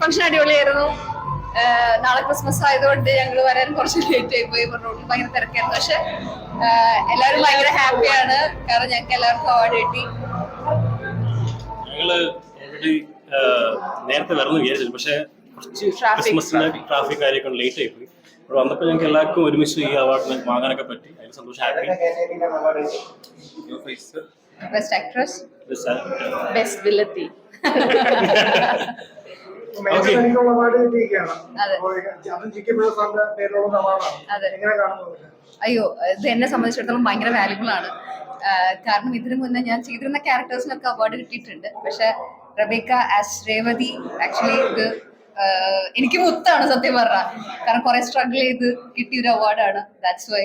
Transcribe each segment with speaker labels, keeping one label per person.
Speaker 1: Function അടിപൊളിയായിരുന്നു. നാളെ Christmas ആയതുകൊണ്ട് ഞങ്ങൾ വരാൻ കുറച്ച് ലേറ്റ് ആയി പോയി. റോഡിൽ ഭയങ്കര തിരക്കായിരുന്നു. പക്ഷെ എല്ലാവരും ഭയങ്കര ഹാപ്പിയാണ് കാരണം ഞങ്ങൾക്ക് എല്ലാവർക്കും അവാർഡ് കിട്ടി.
Speaker 2: ഞങ്ങൾ നേരത്തെ വരണം വിചാരിച്ചു പക്ഷെ കുറച്ച്. ക്രിസ്മസിന്റെ ട്രാഫിക് കാര്യമൊക്കെ ലേറ്റ് ആയി പോയി. ഇവിടെ വന്നപ്പോൾ ഞങ്ങൾക്ക് എല്ലാവർക്കും ഒരുമിച്ച് ഈ അവാർഡ് വാങ്ങാനൊക്കെ പറ്റി. അതിൽ സന്തോഷം ഹാപ്പി
Speaker 1: ബെസ്റ്റ് ആക്ട്രസ് ബെസ്റ്റ് വില്ലത്തി അയ്യോ ഇത് എന്നെ സംബന്ധിച്ചിടത്തോളം ഭയങ്കര വാല്യുബിൾ ആണ്. കാരണം ഇതിനു മുന്നേ ഞാൻ ചെയ്തിരുന്ന ക്യാരക്ടേഴ്സിനൊക്കെ അവാർഡ് കിട്ടിയിട്ടുണ്ട്. പക്ഷെ റബേക്ക ആസ് രേവതി ആക്ച്വലി ഇത് എനിക്ക് മുത്താണ് സത്യം പറഞ്ഞ. കാരണം കുറെ സ്ട്രഗിൾ ചെയ്ത് കിട്ടിയ ഒരു അവാർഡാണ് ദാറ്റ്സ് വൈ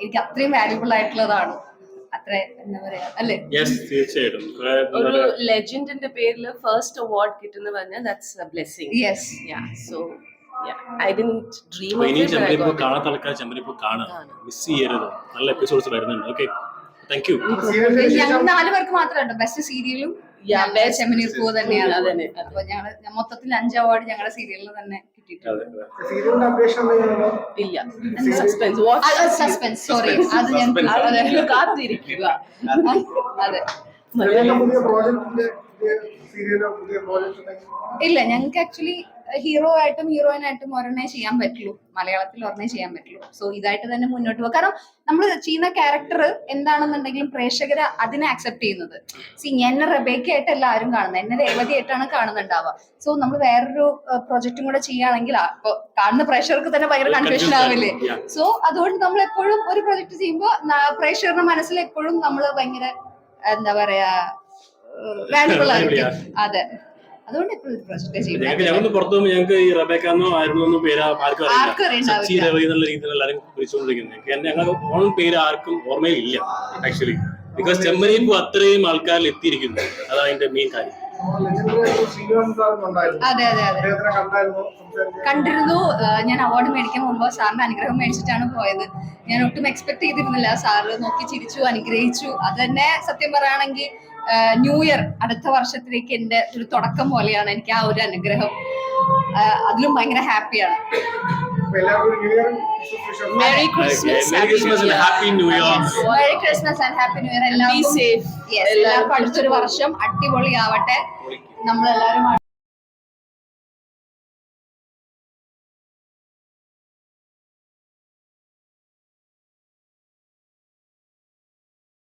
Speaker 1: എനിക്ക് അത്രയും വാല്യുബിൾ ആയിട്ടുള്ളതാണ്. എന്താ പറയാ അല്ലേ?
Speaker 2: തീർച്ചയായിട്ടും.
Speaker 3: ഒരു ലെജൻഡിന്റെ പേരിൽ ഫസ്റ്റ് അവാർഡ് കിട്ടുന്ന പറഞ്ഞാൽ that's a blessing
Speaker 1: yes
Speaker 3: yeah so
Speaker 2: കാണാത്ത ആൾക്കാർ കാണുക. മിസ് ചെയ്യരുത്. നല്ല എപ്പിസോഡ്സ് വരുന്നുണ്ട്. ഓക്കെ താങ്ക് യു
Speaker 4: സീരിയലിന്
Speaker 1: ഞങ്ങൾ
Speaker 4: ശേഷം
Speaker 1: നാല് പേർക്ക് മാത്രമല്ല ബെസ്റ്റ് സീരിയലും
Speaker 3: Yeah, best
Speaker 1: ചെമ്മനീർ പൂ തന്നെയാണ്
Speaker 3: അതന്നെ, അതെ.
Speaker 1: അപ്പൊ ഞങ്ങൾ മൊത്തത്തിൽ അഞ്ച് അവാർഡ് ഞങ്ങളുടെ സീരിയലിൽ തന്നെ കിട്ടിയിട്ടുണ്ട്.
Speaker 3: ഇല്ല. സസ്പെൻസ്
Speaker 1: സോറി അത് ഞാൻ
Speaker 3: കാത്തിരിക്കുക.
Speaker 1: അതെ. ഇല്ല ഞങ്ങൾക്ക് ആക്ച്വലി ഹീറോ ആയിട്ടും ഹീറോയിൻ ആയിട്ടും ഒരെണ്ണേ ചെയ്യാൻ പറ്റുള്ളൂ. മലയാളത്തിൽ ഒരെണ്ണേ ചെയ്യാൻ പറ്റുള്ളൂ. സോ ഇതായിട്ട് തന്നെ മുന്നോട്ട് പോകും. കാരണം നമ്മൾ ചെയ്യുന്ന ക്യാരക്ടർ എന്താണെന്നുണ്ടെങ്കിലും പ്രേക്ഷകർ അതിനെ അക്സെപ്റ്റ് ചെയ്യുന്നത്. സി എന്നെ റബേക്ക ആയിട്ട് ആരും കാണുന്നത്. എന്നെ രേവതി ആയിട്ടാണ് കാണുന്നുണ്ടാവുക. സോ നമ്മൾ വേറൊരു പ്രൊജക്റ്റും കൂടെ ചെയ്യുകയാണെങ്കിൽ അപ്പോൾ കാണുന്ന പ്രേക്ഷകർക്ക് തന്നെ ഭയങ്കര കൺഫ്യൂഷൻ ആവില്ലേ? സോ അതുകൊണ്ട് നമ്മൾ എപ്പോഴും ഒരു പ്രൊജക്ട് ചെയ്യുമ്പോൾ പ്രേക്ഷകരുടെ മനസ്സിൽ എപ്പോഴും നമ്മൾ ഭയങ്കര എന്താ പറയാ വാല്യുബിൾ ആയിരിക്കും. അതെ. അതുകൊണ്ട് എപ്പോഴും ഒരു പ്രൊജക്ട്
Speaker 2: ഞങ്ങൾക്ക്
Speaker 1: ചെയ്യുന്നത്
Speaker 2: ഞങ്ങളൊന്ന് പുറത്തു പോകുമ്പോൾ ഞങ്ങൾക്ക് ഈ റബേക്കാന്നോ ആയിരുന്നു പേര് ആർക്കും
Speaker 1: ആർക്കും
Speaker 2: അറിയില്ല
Speaker 1: അറിയണ്ടാവില്ല.
Speaker 2: സച്ചി രവി എന്നുള്ള രീതിയിൽ എല്ലാവരും വിളിച്ചുകൊണ്ടിരിക്കുന്നത്. ഞങ്ങൾക്ക് ഞങ്ങൾക്ക് ഓണം പേര് ആർക്കും ഓർമ്മയിലില്ല ആക്ച്വലി ബിക്കോസ് ചെമ്മരിപ്പൂ അത്രയും ആൾക്കാരിൽ എത്തിയിരിക്കുന്നു. അതാണ് അതിന്റെ മെയിൻ കാര്യം.
Speaker 1: അതെ അതെ അതെ. കണ്ടിരുന്നു. ഞാൻ അവാർഡ് മേടിക്കാൻ മുമ്പ് സാറിന്റെ അനുഗ്രഹം മേടിച്ചിട്ടാണ് പോയത്. ഞാൻ ഒട്ടും എക്സ്പെക്ട് ചെയ്തിരുന്നില്ല സാറ് നോക്കി ചിരിച്ചു അനുഗ്രഹിച്ചു. അത് തന്നെ സത്യം പറയുകയാണെങ്കിൽ ന്യൂ ഇയർ അടുത്ത വർഷത്തിലേക്ക് എന്റെ ഒരു തുടക്കം പോലെയാണ് എനിക്ക് ആ ഒരു അനുഗ്രഹം. അതിലും ഭയങ്കര ഹാപ്പിയാണ്
Speaker 4: New Year
Speaker 3: merry Christmas
Speaker 2: Merry Christmas and Happy New Year.
Speaker 1: Merry Christmas and happy New Year എല്ലാവർക്കും
Speaker 3: safe.
Speaker 1: Yes, എല്ലാവർക്കും അടുത്തൊരു വർഷം അടിപൊളിയാവട്ടെ. നമ്മളെല്ലാവരും